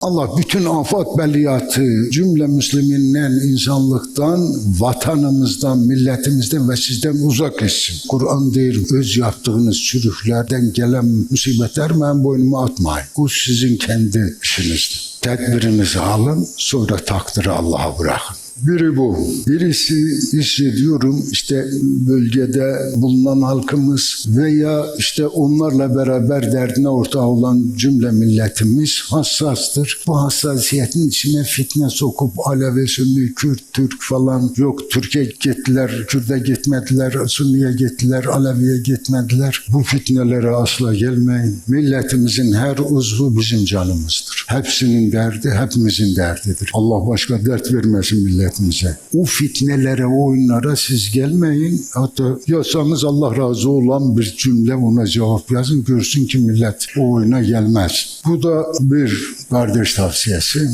Allah bütün afat beliyatı cümle Müslüminden, insanlıktan, vatanımızdan, milletimizden ve sizden uzak etsin. Kur'an değil, öz yaptığınız çürüklerden gelen musibetler ben boynuma atmayın. Bu sizin kendi işinizdir. Tedbirinizi alın, sonra takdiri Allah'a bırakın. Biri bu. Birisi hissediyorum işte bölgede bulunan halkımız veya işte onlarla beraber derdine ortağı olan cümle milletimiz hassastır. Bu hassasiyetin içine fitne sokup Alevi, Sünni, Kürt, Türk falan yok Türkiye gittiler, Kürt'e gitmediler, Sünni'ye gittiler, Alevi'ye gitmediler. Bu fitnelere asla gelmeyin. Milletimizin her uzvu bizim canımızdır. Hepsinin derdi hepimizin derdidir. Allah başka dert vermesin milletimize. O fitnelere, o oyunlara siz gelmeyin. Hatta yazsanız Allah razı olan bir cümle ona cevap yazın. Görsün ki millet o oyuna gelmez. Bu da bir kardeş tavsiyesi.